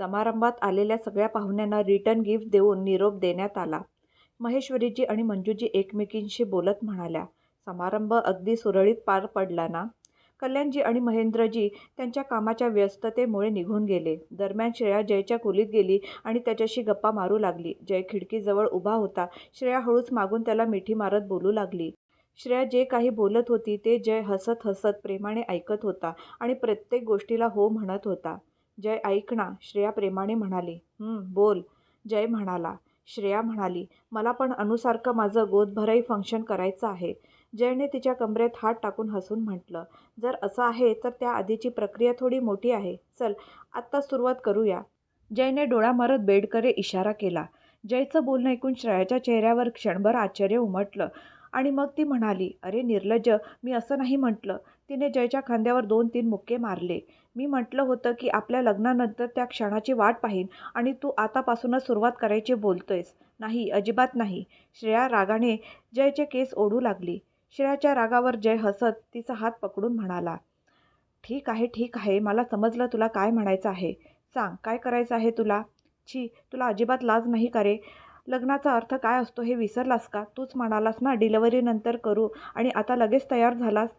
समारंभात आलेल्या सगळ्या पाहुण्यांना रिटर्न गिफ्ट देऊन निरोप देण्यात आला. महेश्वरीजी आणि मंजूजी एकमेकींशी बोलत म्हणाल्या, समारंभ अगदी सुरळीत पार पडला ना? कल्याणजी आणि महेंद्रजी त्यांच्या कामाच्या व्यस्ततेमुळे निघून गेले. दरम्यान श्रेया जयच्या खोलीत गेली आणि त्याच्याशी गप्पा मारू लागली. जय खिडकीजवळ उभा होता. श्रेया हळूच मागून त्याला मिठी मारत बोलू लागली. श्रेया जे काही बोलत होती ते जय हसत हसत प्रेमाने ऐकत होता आणि प्रत्येक गोष्टीला हो म्हणत होता. जय ऐक ना, श्रेया प्रेमाने म्हणाली. बोल, जय म्हणाला. श्रेया म्हणाली, मला पण अनुसारखं माझं गोदभराई फंक्शन करायचं आहे. जयने तिच्या कमरेत हात टाकून हसून म्हटलं, जर असं आहे तर त्या आधीची प्रक्रिया थोडी मोठी आहे. चल, आत्ताच सुरुवात करूया. जयने डोळा मारत बेडकडे इशारा केला. जयचं बोलणं ऐकून श्रेयाच्या चेहऱ्यावर क्षणभर आश्चर्य उमटलं आणि मग ती म्हणाली, अरे निर्लज्ज, मी असं नाही म्हटलं. तिने जयच्या खांद्यावर दोन तीन मुक्के मारले. मी म्हटलं होतं की आपल्या लग्नानंतर त्या क्षणाची वाट पाहीन आणि तू आतापासूनच सुरुवात करायची बोलतोयस. नाही, अजिबात नाही. श्रेया रागाने जयचे केस ओढू लागली. श्रेयाच्या रागावर जय हसत तिचा हात पकडून म्हणाला, ठीक आहे, ठीक आहे. मला समजलं तुला काय म्हणायचं आहे. सांग, काय करायचं आहे तुला? छी, तुला अजिबात लाज नाही का रे? लग्नाचा अर्थ काय असतो हे विसरलास का? तूच म्हणालास ना डिलिव्हरीनंतर करू आणि आता लगेच तयार झालास.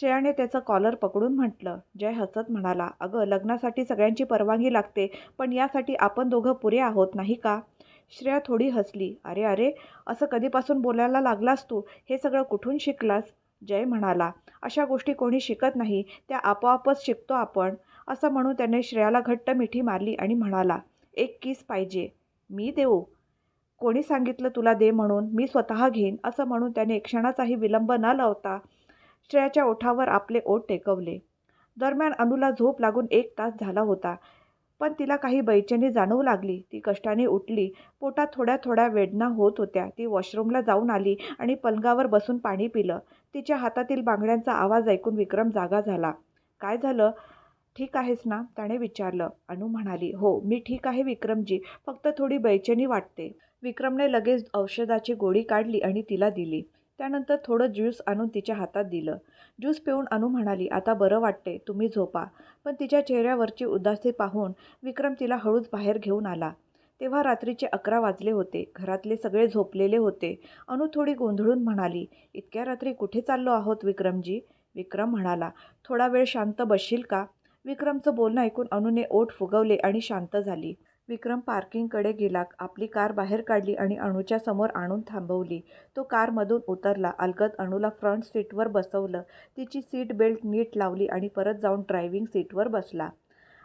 श्रेयाने त्याचं कॉलर पकडून म्हटलं. जय हसत म्हणाला, अगं, लग्नासाठी सगळ्यांची परवानगी लागते, पण यासाठी आपण दोघं पुरे आहोत नाही का? श्रेया थोडी हसली. अरे अरे, असं कधीपासून बोलायला लागलास तू? हे सगळं कुठून शिकलास? जय म्हणाला, अशा गोष्टी कोणी शिकत नाही, त्या आपोआपच शिकतो आपण. असं म्हणून त्याने श्रेयाला घट्ट मिठी मारली आणि म्हणाला, एक किस पाहिजे. मी देऊ? कोणी सांगितलं तुला दे म्हणून? मी स्वतः घेईन. असं म्हणून त्याने क्षणाचाही विलंब न लावता श्रेयाच्या ओठावर आपले ओठ टेकवले. दरम्यान अनुला झोप लागून एक तास झाला होता, पण तिला काही बैचेनी जाणवू लागली. ती कष्टाने उठली. पोटात थोड्या थोड्या वेदना होत होत्या. ती वॉशरूमला जाऊन आली आणि पलंगावर बसून पाणी पिलं. तिच्या हातातील बांगड्यांचा आवाज ऐकून विक्रम जागा झाला. काय झालं? ठीक आहेस ना? त्याने विचारलं. अनु म्हणाली, हो, मी ठीक आहे विक्रमजी, फक्त थोडी बैचेनी वाटते. विक्रमने लगेच औषधाची गोळी काढली आणि तिला दिली. त्यानंतर थोडं ज्यूस आणून तिच्या हातात दिलं. ज्यूस पिऊन अनु म्हणाली, आता बरं वाटते तुम्ही झोपा. पण तिच्या चेहऱ्यावरची उदासी पाहून विक्रम तिला हळूच बाहेर घेऊन आला. तेव्हा रात्रीचे अकरा वाजले होते. घरातले सगळे झोपलेले होते. अनु थोडी गोंधळून म्हणाली, इतक्या रात्री कुठे चाललो आहोत विक्रमजी? विक्रम म्हणाला, थोडा वेळ शांत बसशील का? विक्रमचं बोलणं ऐकून अनुने ओठ फुगवले आणि शांत झाली. विक्रम पार्किंगकडे गेला. आपली कार बाहेर काढली आणि अणूच्या समोर आणून थांबवली. तो कारमधून उतरला. अलगद अणूला फ्रंट सीटवर बसवलं. तिची सीट बेल्ट नीट लावली आणि परत जाऊन ड्रायव्हिंग सीटवर बसला.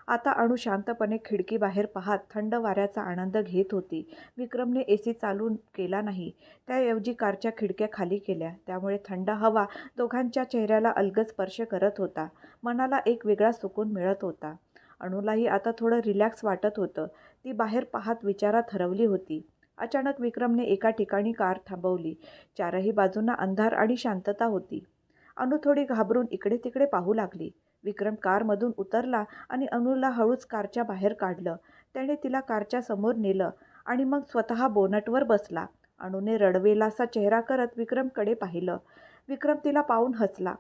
आता अणू शांतपणे खिडकीबाहेर पाहत थंड वाऱ्याचा आनंद घेत होती. विक्रमने एसी चालू केला नाही. त्याऐवजी कारच्या खिडक्या खाली केल्या. त्यामुळे थंड हवा दोघांच्या चेहऱ्याला अलगद स्पर्श करत होता. मनाला एक वेगळा सुकून मिळत होता. अणूलाही आता थोडं रिलॅक्स वाटत होतं. ती बाहेर पाहत विचारात हरवली होती. अचानक विक्रमने एका ठिकाणी कार थांबवली. चारही बाजूंना अंधार आणि शांतता होती. अनु थोडी घाबरून इकडे तिकडे पाहू लागली. विक्रम कारमधून उतरला आणि अनुला हळूच कारच्या बाहेर काढलं. त्याने तिला कारच्या समोर नेलं आणि मग स्वतः बोनटवर बसला. अणूने रडवेलासा चेहरा करत विक्रमकडे पाहिलं. विक्रम तिला पाहून हसला.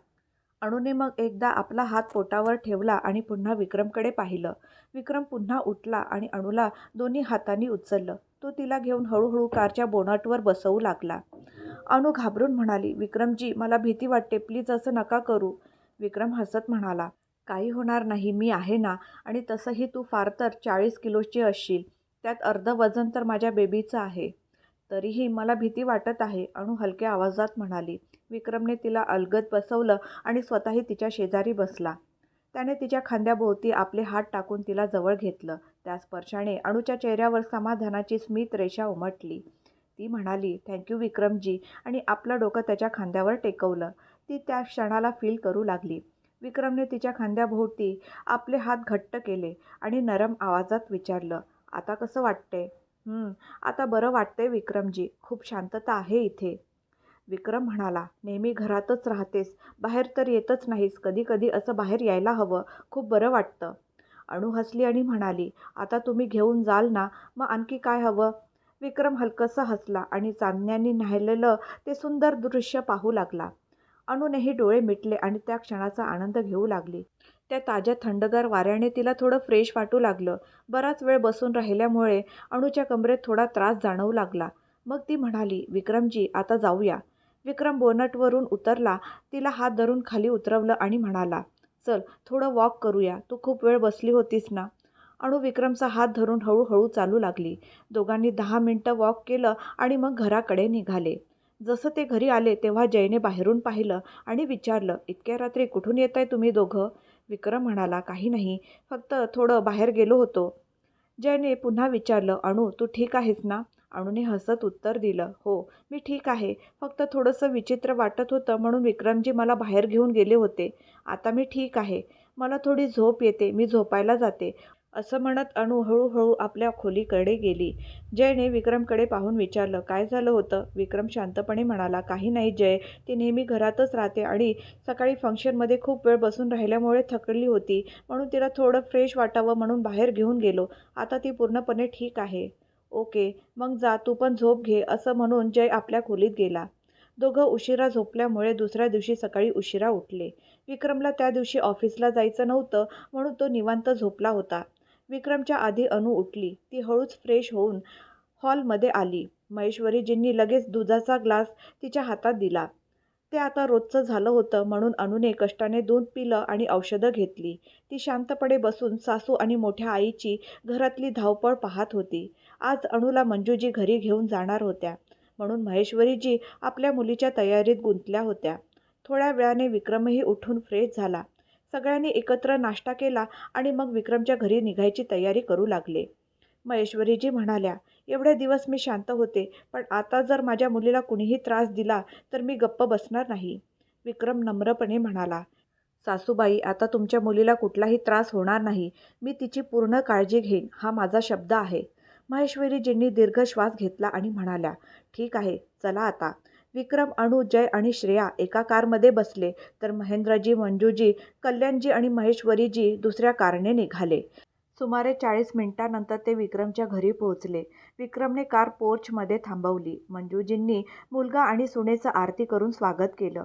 अणुने मग एकदा आपला हात पोटावर ठेवला आणि पुन्हा विक्रमकडे पाहिलं. विक्रम पुन्हा उठला आणि अणूला दोन्ही हातांनी उचललं. तो तिला घेऊन हळूहळू कारच्या बोनटवर बसवू लागला. अणू घाबरून म्हणाली, विक्रमजी, मला भीती वाटते, प्लीज असं नका करू. विक्रम हसत म्हणाला, काही होणार नाही, मी आहे ना. आणि तसंही तू फार तर चाळीस किलोची असशील. त्यात अर्धं वजन तर माझ्या बेबीचं आहे. तरीही मला भीती वाटत आहे, अणू हलक्या आवाजात म्हणाली. विक्रमने तिला अलगद बसवलं आणि स्वतःही तिच्या शेजारी बसला. त्याने तिच्या खांद्याभोवती आपले हात टाकून तिला जवळ घेतलं. त्या स्पर्शाने अणूच्या चेहऱ्यावर समाधानाची स्मित रेषा उमटली. ती म्हणाली, थँक्यू विक्रमजी आणि आपलं डोकं त्याच्या खांद्यावर टेकवलं. ती त्या क्षणाला फील करू लागली. विक्रमने तिच्या खांद्याभोवती आपले हात घट्ट केले आणि नरम आवाजात विचारलं, आता कसं वाटतंय? आता बरं वाटतंय विक्रमजी, खूप शांतता आहे इथे. विक्रम म्हणाला, नेहमी घरातच राहतेस, बाहेर तर येतच नाहीस. कधी कधी असं बाहेर यायला हवं, खूप बरं वाटतं. अणू हसली आणि म्हणाली, आता तुम्ही घेऊन जाल ना, मग आणखी काय हवं? विक्रम हलकसा हसला आणि चांदण्यानी न्हाहलेलं ते सुंदर दृश्य पाहू लागला. अणूनेही डोळे मिटले आणि त्या क्षणाचा आनंद घेऊ लागली. त्या ताज्या थंडगार वाऱ्याने तिला थोडं फ्रेश वाटू लागलं. बराच वेळ बसून राहिल्यामुळे अणूच्या कमरेत थोडा त्रास जाणवू लागला. मग ती म्हणाली विक्रमजी आता जाऊया. विक्रम बोनटवरून उतरला तिला हात धरून खाली उतरवलं आणि म्हणाला चल थोडं वॉक करूया. तू खूप वेळ बसली होतीस ना? अणू विक्रमचा हात धरून हळूहळू चालू लागली. दोघांनी दहा मिनटं वॉक केलं आणि मग घराकडे निघाले. जसं ते घरी आले तेव्हा जयने बाहेरून पाहिलं आणि विचारलं इतक्या रात्री कुठून येत आहे तुम्ही दोघं? विक्रम म्हणाला काही नाही. फक्त थोडं बाहेर गेलो होतो. जयने पुन्हा विचारलं अणू तू ठीक आहेस ना? अणूने हसत उत्तर दिलं हो मी ठीक आहे. फक्त थोडंसं विचित्र वाटत होतं म्हणून विक्रमजी मला बाहेर घेऊन गेले होते. आता मी ठीक आहे. मला थोडी झोप येते. मी झोपायला जाते. असं म्हणत अणू हळूहळू आपल्या खोलीकडे गेली. जयने विक्रमकडे पाहून विचारलं काय झालं होतं? विक्रम शांतपणे म्हणाला काही नाही जय. ती नेहमी घरातच राहते आणि सकाळी फंक्शनमध्ये खूप वेळ बसून राहिल्यामुळे थकली होती. म्हणून तिला थोडं फ्रेश वाटावं म्हणून बाहेर घेऊन गेलो. आता ती पूर्णपणे ठीक आहे. ओके. मग जा. तू पण झोप घे असं म्हणून जय आपल्या खोलीत गेला. दोघं उशिरा झोपल्यामुळे दुसऱ्या दिवशी सकाळी उशिरा उठले. विक्रमला त्या दिवशी ऑफिसला जायचं नव्हतं म्हणून तो निवांत झोपला होता. विक्रमच्या आधी अनु उठली. ती हळूच फ्रेश होऊन हॉलमध्ये आली. महेश्वरीजींनी लगेच दुधाचा ग्लास तिच्या हातात दिला. ते आता रोजचं झालं होतं म्हणून अनुने कष्टाने दूध पिलं आणि औषधं घेतली. ती शांतपणे बसून सासू आणि मोठ्या आईची घरातली धावपळ पाहत होती. आज अणूला मंजूजी घरी घेऊन जाणार होत्या. म्हणून महेश्वरीजी आपल्या मुलीच्या तयारीत गुंतल्या होत्या. थोड्या वेळाने विक्रमही उठून फ्रेश झाला. सगळ्यांनी एकत्र नाश्ता केला आणि मग विक्रमच्या घरी निघायची तयारी करू लागले. महेश्वरीजी म्हणाल्या एवढे दिवस मी शांत होते पण आता जर माझ्या मुलीला कुणीही त्रास दिला तर मी गप्प बसणार नाही. विक्रम नम्रपणे म्हणाला सासूबाई आता तुमच्या मुलीला कुठलाही त्रास होणार नाही. मी तिची पूर्ण काळजी घेईन. हा माझा शब्द आहे. महेश्वरीजींनी दीर्घ श्वास घेतला आणि म्हणाल्या ठीक आहे चला आता. विक्रम अणू जय आणि श्रेया एका कारमध्ये बसले. तर महेंद्रजी मंजूजी कल्याणजी आणि महेश्वरीजी दुसऱ्या कारने निघाले. सुमारे चाळीस मिनिटांनंतर ते विक्रमच्या घरी पोहोचले. विक्रमने कार पोर्चमध्ये थांबवली. मंजूजींनी मुलगा आणि सुनेचं आरती करून स्वागत केलं.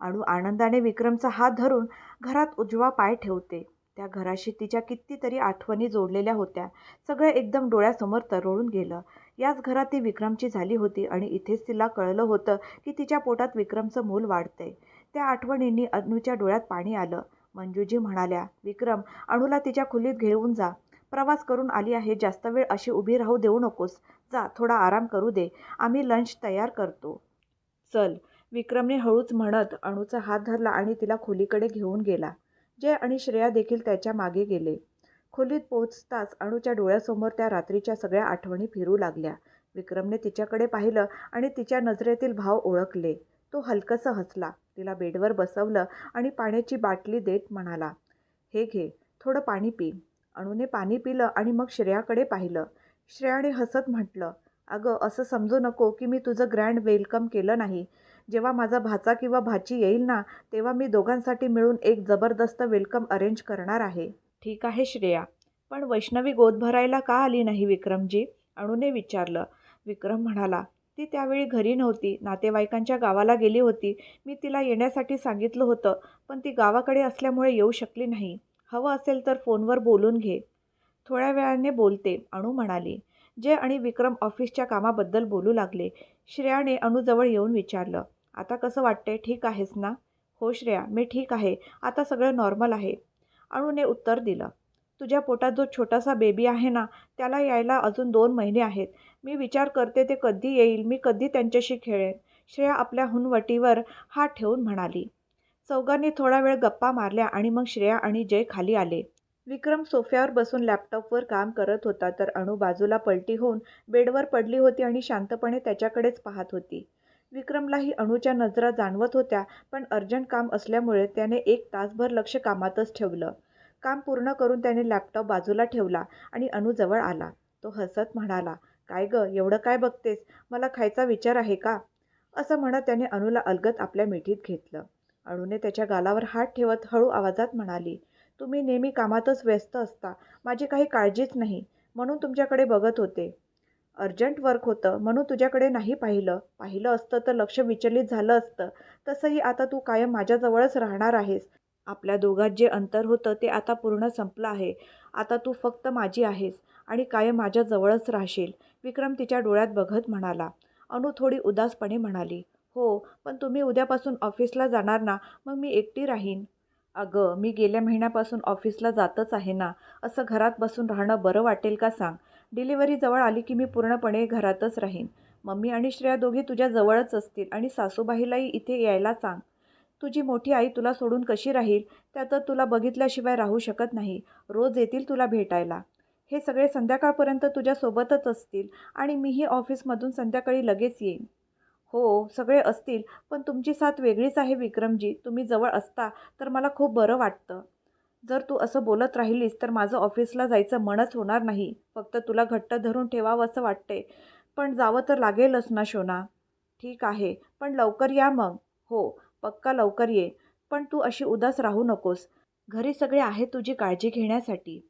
अणू आनंदाने विक्रमचा हात धरून घरात उजवा पाय ठेवते. त्या घराशी तिच्या कितीतरी आठवणी जोडलेल्या होत्या. सगळं एकदम डोळ्यासमोर तरळून गेलं. याच घरात ती विक्रमची झाली होती आणि इथेच तिला कळलं होतं की तिच्या पोटात विक्रमचं मूल वाढतंय. त्या आठवणींनी अनूच्या डोळ्यात पाणी आलं. मंजूजी म्हणाल्या विक्रम अणूला तिच्या खोलीत घेऊन जा. प्रवास करून आली आहे. जास्त वेळ अशी उभी राहू देऊ नकोस. जा थोडा आराम करू दे. आम्ही लंच तयार करतो. चल विक्रमने हळूच म्हणत अणूचा हात धरला आणि तिला खोलीकडे घेऊन गेला. जय आणि श्रेया देखील त्याच्यामागे गेले. खोलीत पोहोचताच अणूच्या डोळ्यासमोर त्या रात्रीच्या सगळ्या आठवणी फिरू लागल्या. विक्रमने तिच्याकडे पाहिलं आणि तिच्या नजरेतील भाव ओळखले. तो हलकसं हसला. तिला बेडवर बसवलं आणि पाण्याची बाटली देत म्हणाला हे घे थोडं पाणी पी. अणूने पाणी पिलं आणि मग श्रेयाकडे पाहिलं. श्रेयाने हसत म्हटलं अगं असं समजू नको की मी तुझं ग्रँड वेलकम केलं नाही. जेव्हा माझा भाचा किंवा भाची येईल ना तेव्हा मी दोघांसाठी मिळून एक जबरदस्त वेलकम अरेंज करणार आहे. ठीक आहे श्रेया. पण वैष्णवी गोद भरायला का आली नाही विक्रमजी? अणूने विचारलं. विक्रम म्हणाला ती त्यावेळी घरी नव्हती. नातेवाईकांच्या गावाला गेली होती. मी तिला येण्यासाठी सांगितलं होतं पण ती गावाकडे असल्यामुळे येऊ शकली नाही. हवं असेल तर फोनवर बोलून घे. थोड्या वेळाने बोलते. अणू म्हणाली जय आणि विक्रम ऑफिसच्या कामाबद्दल बोलू लागले. श्रेयाने अणूजवळ येऊन विचारलं आता कसं वाटते ठीक आहेस ना? हो श्रेया मी ठीक आहे. आता सगळं नॉर्मल आहे. अणूने उत्तर दिलं. तुझ्या पोटात जो छोटासा बेबी आहे ना त्याला यायला अजून दोन महिने आहेत. मी विचार करते ते कधी येईल मी कधी त्यांच्याशी खेळेन. श्रेया आपल्या हुनवटीवर हात ठेवून म्हणाली. चौघांनी थोडा वेळ गप्पा मारल्या आणि मग श्रेया आणि जय खाली आले. विक्रम सोफ्यावर बसून लॅपटॉपवर काम करत होता तर अणू बाजूला पलटी होऊन बेडवर पडली होती आणि शांतपणे त्याच्याकडेच पाहत होती. विक्रमलाही अणूच्या नजरा जाणवत होत्या पण अर्जंट काम असल्यामुळे त्याने एक तासभर लक्ष कामातच ठेवलं. काम पूर्ण करून त्याने लॅपटॉप बाजूला ठेवला आणि अणूजवळ आला. तो हसत म्हणाला काय गं एवढं काय बघतेस? मला खायचा विचार आहे का? असं म्हणत त्याने अणूला अलगत आपल्या मिठीत घेतलं. अणूने त्याच्या गालावर हात ठेवत हळू आवाजात म्हणाली तुम्ही नेहमी कामातच व्यस्त असता. माझी काही काळजीच नाही. म्हणून तुमच्याकडे बघत होते. अर्जंट वर्क होतं म्हणून तुझ्याकडे नाही पाहिलं. पाहिलं असतं तर लक्ष विचलित झालं असतं. तसंही आता तू कायम माझ्याजवळच राहणार आहेस. आपल्या दोघात जे अंतर होतं ते आता पूर्ण संपलं आहे. आता तू फक्त माझी आहेस आणि कायम माझ्याजवळच राहशील विक्रम तिच्या डोळ्यात बघत म्हणाला. अनु थोडी उदासपणे म्हणाली. हो पण तुम्ही उद्यापासून ऑफिसला जाणार ना मग मी एकटी राहीन. अगं मी गेल्या महिन्यापासून ऑफिसला जातच आहे ना. असं घरात बसून राहणं बरं वाटेल का सांग? डिलिव्हरी जवळ आली की मी पूर्णपणे घरातच राहीन. मम्मी आणि श्रेया दोघी तुझ्या जवळच असतील आणि सासूबाईलाही इथे यायला सांग. तुझी मोठी आई तुला सोडून कशी राहील? त्या तर तुला बघितल्याशिवाय राहू शकत नाही. रोज येतील तुला भेटायला. हे सगळे संध्याकाळपर्यंत तुझ्यासोबतच असतील आणि मीही ऑफिसमधून संध्याकाळी लगेच येईन. हो सगळे असतील पण तुमची साथ वेगळीच आहे विक्रमजी. तुम्ही जवळ असता तर मला खूप बरं वाटतं. जर तू असं बोलत राहिलीस तर माझं ऑफिसला जायचं मनच होणार नाही. फक्त तुला घट्ट धरून ठेवावं असं वाटते पण जावं तर लागेलच ना शोना. ठीक आहे पण लवकर या मग. हो पक्का लवकर ये. पण तू अशी उदास राहू नकोस. घरी सगळे आहे तुझी काळजी घेण्यासाठी.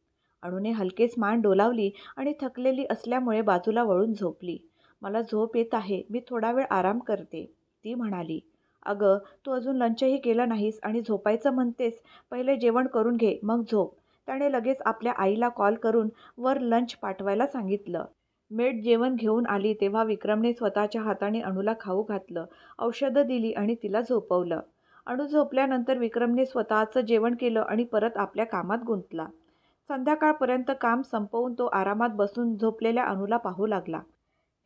अणूने हलकेच मान डोलावली आणि थकलेली असल्यामुळे बाजूला वळून झोपली. मला झोप येत आहे मी थोडा वेळ आराम करते ती म्हणाली. अगं तू अजून लंचही केलं नाहीस आणि झोपायचं म्हणतेस पहिले जेवण करून घे मग झोप. त्याने लगेच आपल्या आईला कॉल करून वर लंच पाठवायला सांगितलं. मेट जेवण घेऊन आली तेव्हा विक्रमने स्वतःच्या हाताने अणूला खाऊ घातलं औषधं दिली आणि तिला झोपवलं. अणू झोपल्यानंतर विक्रमने स्वतःचं जेवण केलं आणि परत आपल्या कामात गुंतला. संध्याकाळपर्यंत काम संपवून तो आरामात बसून झोपलेल्या अणूला पाहू लागला.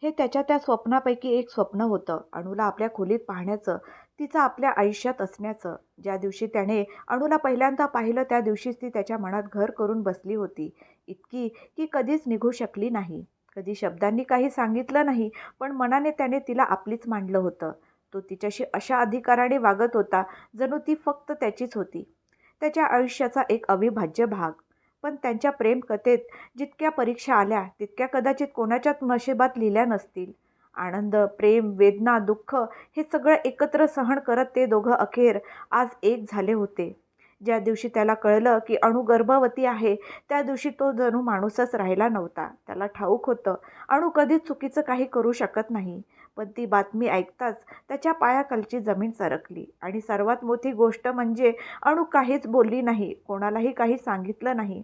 हे त्याच्या त्या स्वप्नापैकी एक स्वप्न होतं. अणूला आपल्या खोलीत पाहण्याचं तिचं आपल्या आयुष्यात असण्याचं. ज्या दिवशी त्याने अणूला पहिल्यांदा पाहिलं त्या दिवशीच ती त्याच्या मनात घर करून बसली होती. इतकी की कधीच निघू शकली नाही. कधी शब्दांनी काही सांगितलं नाही पण मनाने त्याने तिला आपलीच मांडलं होतं. तो तिच्याशी अशा अधिकाराने वागत होता जणू ती फक्त त्याचीच होती. त्याच्या आयुष्याचा एक अविभाज्य भाग. पण त्यांच्या प्रेमकथेत जितक्या परीक्षा आल्या तितक्या कदाचित कोणाच्याच नशिबात लिहिल्या नसतील. आनंद प्रेम वेदना दुःख हे सगळं एकत्र सहन करत ते दोघं अखेर आज एक झाले होते. ज्या दिवशी त्याला कळलं की अणू गर्भवती आहे त्या दिवशी तो जणू माणूसच राहिला नव्हता. त्याला ठाऊक होतं अणू कधीच चुकीचं काही करू शकत नाही. पण ती बातमी ऐकताच त्याच्या पायाखालची जमीन सरकली. आणि सर्वात मोठी गोष्ट म्हणजे अणू काहीच बोलली नाही कोणालाही काही सांगितलं नाही.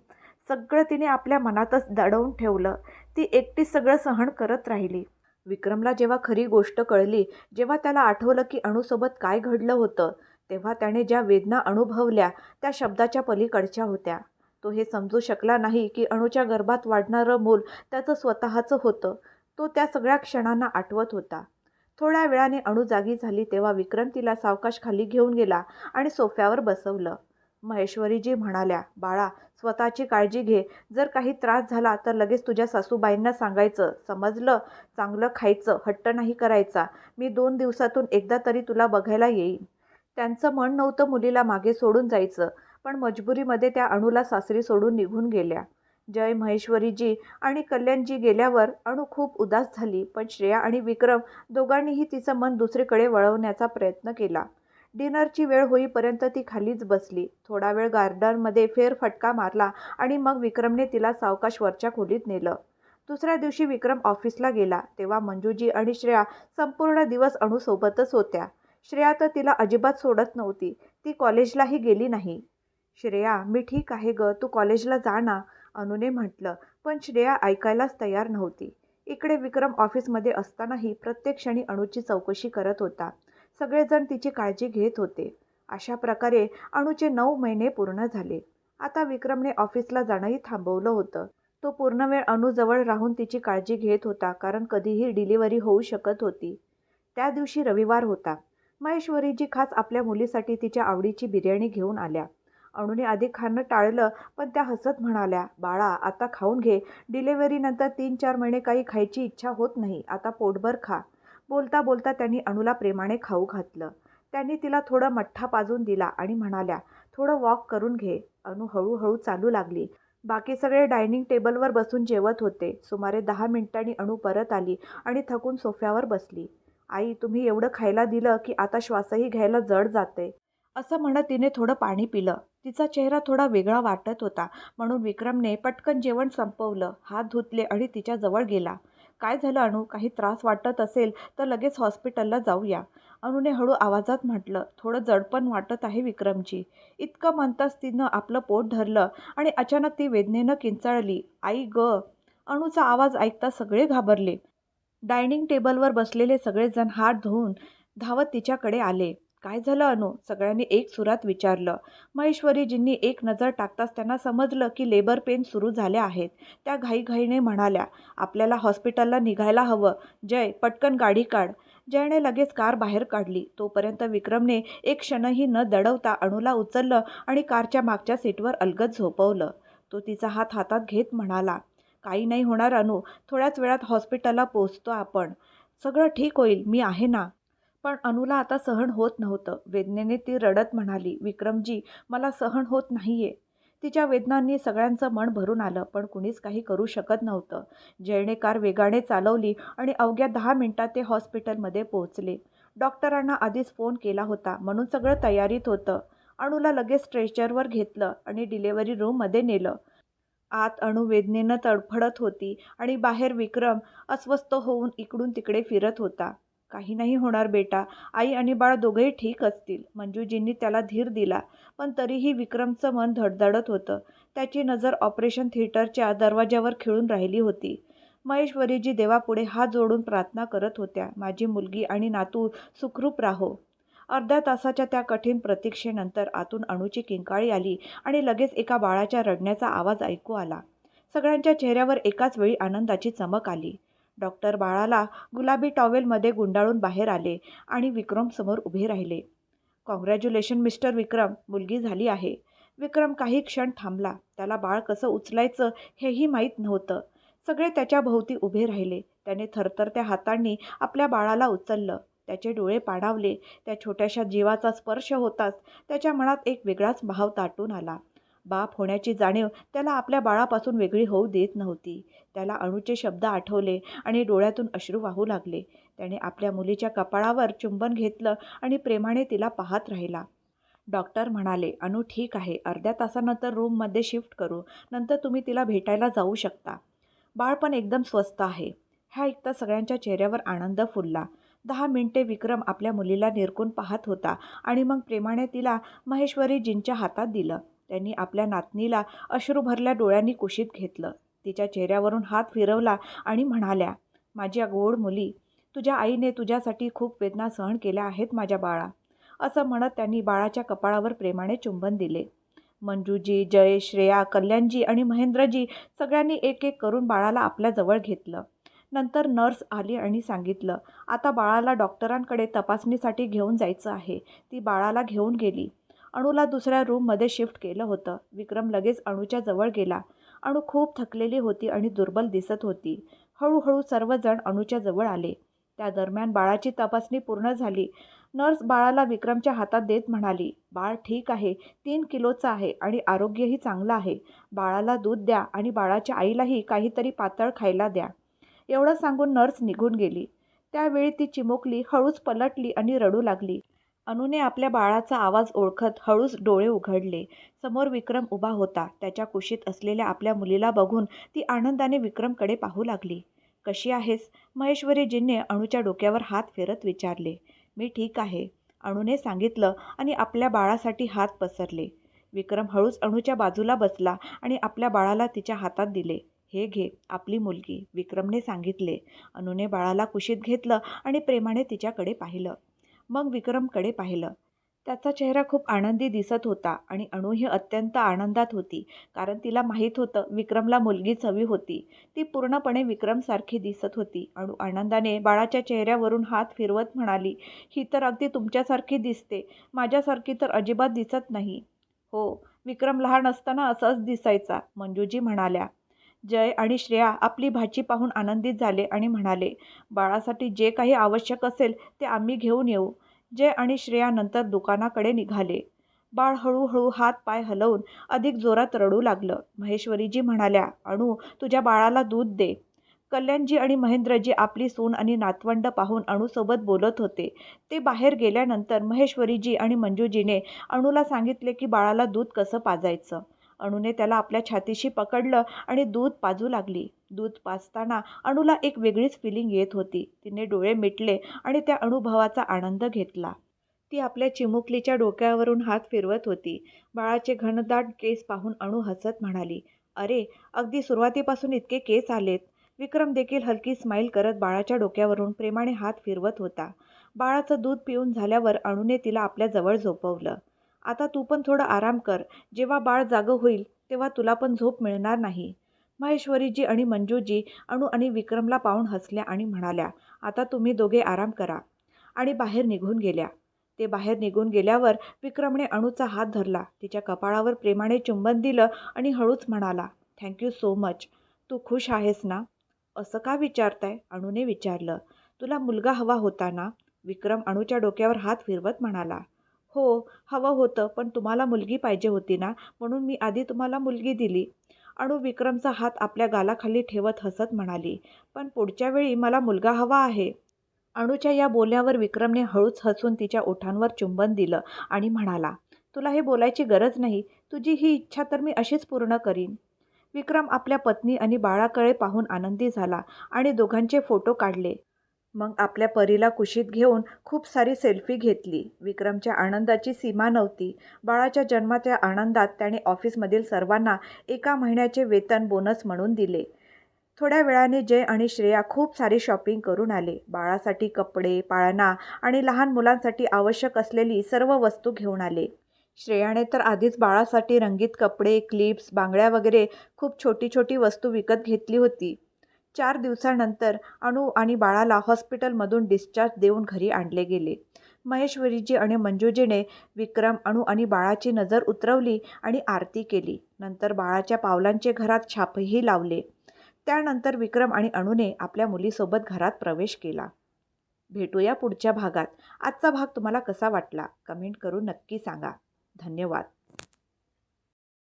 सगळं तिने आपल्या मनातच दडवून ठेवलं. ती एकटी सगळं सहन करत राहिली. विक्रमला जेव्हा खरी गोष्ट कळली जेव्हा त्याला आठवलं की अणूसोबत काय घडलं होतं तेव्हा त्याने ज्या वेदना अनुभवल्या त्या शब्दाच्या पलीकडच्या होत्या. तो हे समजू शकला नाही की अणूच्या गर्भात वाढणारं मूल त्याचं स्वतःचं होतं. तो त्या सगळ्या क्षणांना आठवत होता. थोड्या वेळाने अणू जागी झाली तेव्हा विक्रम तिला सावकाश खाली घेऊन गेला आणि सोफ्यावर बसवलं. महेश्वरीजी म्हणाल्या बाळा स्वतःची काळजी घे. जर काही त्रास झाला तर लगेच तुझ्या सासूबाईंना सांगायचं. समजलं? चांगलं खायचं. हट्ट नाही करायचा. मी दोन दिवसातून एकदा तरी तुला बघायला येईन. त्यांचं मन नव्हतं मुलीला मागे सोडून जायचं पण मजबुरीमध्ये त्या अणूला सासरी सोडून निघून गेल्या. जय महेश्वरीजी आणि कल्याणजी गेल्यावर अणू खूप उदास झाली पण श्रेया आणि विक्रम दोघांनीही तिचं मन दुसरीकडे वळवण्याचा प्रयत्न केला. डिनरची वेळ होईपर्यंत ती खालीच बसली. थोडा वेळ गार्डनमध्ये फेरफटका मारला आणि मग विक्रमने तिला सावकाश वरच्या खोलीत नेलं. दुसऱ्या दिवशी विक्रम ऑफिसला गेला तेव्हा मंजूजी आणि श्रेया संपूर्ण दिवस अणूसोबतच होत्या. श्रेया तर तिला अजिबात सोडत नव्हती ती कॉलेजलाही गेली नाही. श्रेया मी ठीक आहे ग तू कॉलेजला जा ना अनुने म्हटलं पण श्रेया ऐकायलाच तयार नव्हती. इकडे विक्रम ऑफिसमध्ये असतानाही प्रत्येक क्षणी अणूची चौकशी करत होता. सगळेजण तिची काळजी घेत होते. अशा प्रकारे अणूचे नऊ महिने पूर्ण झाले. आता विक्रमने ऑफिसला जाणंही थांबवलं होतं. तो पूर्ण वेळ अणूजवळ राहून तिची काळजी घेत होता कारण कधीही डिलिव्हरी होऊ शकत होती. त्या दिवशी रविवार होता. महेश्वरीजी खास आपल्या मुलीसाठी तिच्या आवडीची बिर्याणी घेऊन आल्या. अणूने आधी खाणं टाळलं पण त्या हसत म्हणाल्या बाळा आता खाऊन घे. डिलेव्हरीनंतर तीन चार महिने काही खायची इच्छा होत नाही. आता पोटभर खा. बोलता बोलता त्यांनी अणूला प्रेमाने खाऊ घातलं. त्यांनी तिला थोडं मठ्ठा पाजून दिला आणि म्हणाल्या थोडं वॉक करून घे. अणू हळूहळू चालू लागली. बाकी सगळे डायनिंग टेबलवर बसून जेवत होते. सुमारे दहा मिनिटांनी अणू परत आली आणि थकून सोफ्यावर बसली. आई तुम्ही एवढं खायला दिलं की आता श्वासही घ्यायला जड जाते. असं म्हणत तिने थोडं पाणी पिलं. तिचा चेहरा थोडा वेगळा वाटत होता. म्हणून विक्रमने पटकन जेवण संपवलं. हात धुतले आणि तिच्याजवळ गेला. काय झालं अणू काही त्रास वाटत असेल तर लगेच हॉस्पिटलला जाऊया. अणूने हळू आवाजात म्हटलं थोडं जडपण वाटत आहे विक्रमची. इतकं म्हणताच तिनं आपलं पोट धरलं आणि अचानक ती वेदनेनं किंचाळली. आई ग. अणूचा आवाज ऐकता सगळे घाबरले. डायनिंग टेबलवर बसलेले सगळेजण हात धुवून धावत तिच्याकडे आले. काय झालं अनु? सगळ्यांनी एक सुरात विचारलं. महेश्वरीजींनी एक नजर टाकताच त्यांना समजलं की लेबर पेन सुरू झाले आहेत. त्या घाईघाईने म्हणाल्या आपल्याला हॉस्पिटलला निघायला हवं. जय पटकन गाडी काढ. जयने लगेच कार बाहेर काढली. तोपर्यंत विक्रमने एक क्षणही न दडवता अणूला उचललं आणि कारच्या मागच्या सीटवर अलगद झोपवलं. तो तिचा हात हातात घेत म्हणाला काही नाही होणार अनु. थोड्याच वेळात हॉस्पिटलला पोचतो आपण. सगळं ठीक होईल. मी आहे ना? पण अनुला आता सहन होत नव्हतं. वेदनेने ती रडत म्हणाली विक्रमजी मला सहन होत नाहीये. तिच्या वेदनांनी सगळ्यांचं मन भरून आलं पण कुणीच काही करू शकत नव्हतं. जयने कार वेगाने चालवली आणि अवघ्या दहा मिनिटात ते हॉस्पिटलमध्ये पोहोचले. डॉक्टरांना आधीच फोन केला होता म्हणून सगळं तयारीत होतं. अणूला लगेच स्ट्रेचरवर घेतलं आणि डिलेवरी रूममध्ये नेलं. आत अणू वेदनेनं तडफडत होती आणि बाहेर विक्रम अस्वस्थ होऊन इकडून तिकडे फिरत होता. काही नाही होणार बेटा. आई आणि बाळ दोघेही ठीक असतील. मंजूजींनी त्याला धीर दिला पण तरीही विक्रमचं मन धडधडत होतं. त्याची नजर ऑपरेशन थिएटरच्या दरवाज्यावर खिळून राहिली होती. महेश्वरीजी देवापुढे हात जोडून प्रार्थना करत होत्या माझी मुलगी आणि नातू सुखरूप राहो. अर्ध्या तासाच्या त्या कठीण प्रतीक्षेनंतर आतून अणूची किंकाळी आली आणि लगेच एका बाळाच्या रडण्याचा आवाज ऐकू आला. सगळ्यांच्या चेहऱ्यावर एकाच वेळी आनंदाची चमक आली. डॉक्टर बाळाला गुलाबी टॉवेलमध्ये गुंडाळून बाहेर आले आणि विक्रम समोर उभे राहिले. Congratulation mister Vikram. मुलगी झाली आहे. विक्रम काही क्षण थांबला. त्याला बाळ कसं उचलायचं हेही माहीत नव्हतं. सगळे त्याच्या भोवती उभे राहिले. त्याने थरथरत्या हातांनी आपल्या बाळाला उचललं. त्याचे डोळे पाडावले. त्या छोट्याशा जीवाचा स्पर्श होताच त्याच्या मनात एक वेगळाच भाव ताटून आला. बाप होण्याची जाणीव त्याला आपल्या बाळापासून वेगळी होऊ देत नव्हती. त्याला अणूचे शब्द आठवले आणि डोळ्यातून अश्रू वाहू लागले. त्याने आपल्या मुलीच्या कपाळावर चुंबन घेतलं आणि प्रेमाने तिला पाहत राहिला. डॉक्टर म्हणाले अनु ठीक आहे. अर्ध्या तासानंतर रूममध्ये शिफ्ट करू. नंतर तुम्ही तिला भेटायला जाऊ शकता. बाळ पण एकदम स्वस्त आहे. ह्या ऐकता सगळ्यांच्या चेहऱ्यावर आनंद फुलला. दहा मिनिटे विक्रम आपल्या मुलीला निरकून पाहत होता आणि मग प्रेमाने तिला महेश्वरीजींच्या हातात दिलं. त्यांनी आपल्या नातनीला अश्रू भरल्या डोळ्यांनी कुशीत घेतलं. तिच्या चेहऱ्यावरून हात फिरवला आणि म्हणाल्या माझ्या गोड मुली तुझ्या आईने तुझ्यासाठी खूप वेदना सहन केल्या आहेत माझ्या बाळा. असं म्हणत त्यांनी बाळाच्या कपाळावर प्रेमाने चुंबन दिले. मंजूजी जय श्रेया कल्याणजी आणि महेंद्रजी सगळ्यांनी एक एक करून बाळाला आपल्याजवळ घेतलं. नंतर नर्स आली आणि सांगितलं आता बाळाला डॉक्टरांकडे तपासणीसाठी घेऊन जायचं आहे. ती बाळाला घेऊन गेली. अणूला दुसऱ्या रूममध्ये शिफ्ट केलं होतं. विक्रम लगेच अणूच्या जवळ गेला. अणू खूप थकलेली होती आणि दुर्बल दिसत होती. हळूहळू सर्वजण अणूच्या जवळ आले. त्या दरम्यान बाळाची तपासणी पूर्ण झाली. नर्स बाळाला विक्रमच्या हातात देत म्हणाली बाळ ठीक आहे. तीन किलोचं आहे आणि आरोग्यही चांगलं आहे. बाळाला दूध द्या आणि बाळाच्या आईलाही काहीतरी पातळ खायला द्या. एवढं सांगून नर्स निघून गेली. त्यावेळी ती चिमुकली हळूच पलटली आणि रडू लागली. अनुने आपल्या बाळाचा आवाज ओळखत हळूच डोळे उघडले. समोर विक्रम उभा होता. त्याच्या कुशीत असलेल्या आपल्या मुलीला बघून ती आनंदाने विक्रमकडे पाहू लागली. कशी आहेस? महेश्वरीजींनी अणूच्या डोक्यावर हात फिरत विचारले. मी ठीक आहे अणूने सांगितलं आणि आपल्या बाळासाठी हात पसरले. विक्रम हळूच अणूच्या बाजूला बसला आणि आपल्या बाळाला तिच्या हातात दिले. हे घे आपली मुलगी विक्रमने सांगितले. अनुने बाळाला कुशीत घेतलं आणि प्रेमाने तिच्याकडे पाहिलं. मग विक्रमकडे पाहिलं. त्याचा चेहरा खूप आनंदी दिसत होता आणि अणूही अत्यंत आनंदात होती कारण तिला माहीत होतं विक्रमला मुलगीच हवी होती. ती पूर्णपणे विक्रमसारखी दिसत होती. अणू आनंदाने बाळाच्या चेहऱ्यावरून हात फिरवत म्हणाली ही तर अगदी तुमच्यासारखी दिसते. माझ्यासारखी तर अजिबात दिसत नाही. हो विक्रम लहान असताना असाच दिसायचा मंजूजी म्हणाल्या. जय आणि श्रेया आपली भाची पाहून आनंदित झाले आणि म्हणाले बाळासाठी जे काही आवश्यक असेल ते आम्ही घेऊन येऊ. जय आणि श्रेया नंतर दुकानाकडे निघाले. बाळ हळूहळू हात पाय हलवून अधिक जोरात रडू लागलं. महेश्वरीजी म्हणाल्या अणू तुझ्या बाळाला दूध दे. कल्याणजी आणि महेंद्रजी आपली सून आणि नातवंड पाहून अणूसोबत बोलत होते. ते बाहेर गेल्यानंतर महेश्वरीजी आणि मंजूजीने अणूला सांगितले की बाळाला दूध कसं पाजायचं. अणूने त्याला आपल्या छातीशी पकडलं आणि दूध पाजू लागली. दूध पाजताना अणूला एक वेगळीच फिलिंग येत होती. तिने डोळे मिटले आणि त्या अनुभवाचा आनंद घेतला. ती आपल्या चिमुकलीच्या डोक्यावरून हात फिरवत होती. बाळाचे घनदाट केस पाहून अणू हसत म्हणाली अरे अगदी सुरुवातीपासून इतके केस आलेत. विक्रम देखील हलकी स्माईल करत बाळाच्या डोक्यावरून प्रेमाने हात फिरवत होता. बाळाचं दूध पिऊन झाल्यावर अणूने तिला आपल्या जवळ झोपवलं. आता तू पण थोडं आराम कर. जेव्हा बाळ जागं होईल तेव्हा तुला पण झोप मिळणार नाही. महेश्वरीजी आणि मंजूजी अणू आणि विक्रमला पाहून हसल्या आणि म्हणाल्या आता तुम्ही दोघे आराम करा. आणि बाहेर निघून गेल्या. ते बाहेर निघून गेल्यावर विक्रमने अणूचा हात धरला. तिच्या कपाळावर प्रेमाने चुंबन दिलं आणि हळूच म्हणाला थँक्यू सो मच तू खुश आहेस ना? असं का विचारताय? अणूने विचारलं. तुला मुलगा हवा होता ना? विक्रम अणूच्या डोक्यावर हात फिरवत म्हणाला हो हवं होतं पण तुम्हाला मुलगी पाहिजे होती ना म्हणून मी आधी तुम्हाला मुलगी दिली. अणू विक्रमचा हात आपल्या गालाखाली ठेवत हसत म्हणाली पण पुढच्या वेळी मला मुलगा हवा आहे. अणूच्या या बोलण्यावर विक्रमने हळूच हसून तिच्या ओठांवर चुंबन दिलं आणि म्हणाला तुला हे बोलायची गरज नाही तुझी ही इच्छा तर मी अशीच पूर्ण करीन. विक्रम आपल्या पत्नी आणि बाळाकडे पाहून आनंदी झाला आणि दोघांचे फोटो काढले. मग आपल्या परीला कुशीत घेऊन खूप सारी सेल्फी घेतली. विक्रमच्या आनंदाची सीमा नव्हती. बाळाच्या जन्माच्या आनंदात त्याने ऑफिसमधील सर्वांना एका महिन्याचे वेतन बोनस म्हणून दिले. थोड्या वेळाने जय आणि श्रेया खूप सारी शॉपिंग करून आले. बाळासाठी कपडे पाळणा आणि लहान मुलांसाठी आवश्यक असलेली सर्व वस्तू घेऊन आले. श्रेयाने तर आधीच बाळासाठी रंगीत कपडे क्लिप्स बांगड्या वगैरे खूप छोटी छोटी वस्तू विकत घेतली होती. चार दिवसानंतर अणू आणि बाळाला हॉस्पिटलमधून डिस्चार्ज देऊन घरी आणले गेले. महेश्वरीजी आणि मंजूजीने विक्रम अणू आणि बाळाची नजर उतरवली आणि आरती केली. नंतर बाळाच्या पावलांचे घरात छापही लावले. त्यानंतर विक्रम आणि अणूने आपल्या मुलीसोबत घरात प्रवेश केला. भेटूया पुढच्या भागात. आजचा भाग तुम्हाला कसा वाटला? कमेंट करून नक्की सांगा. धन्यवाद.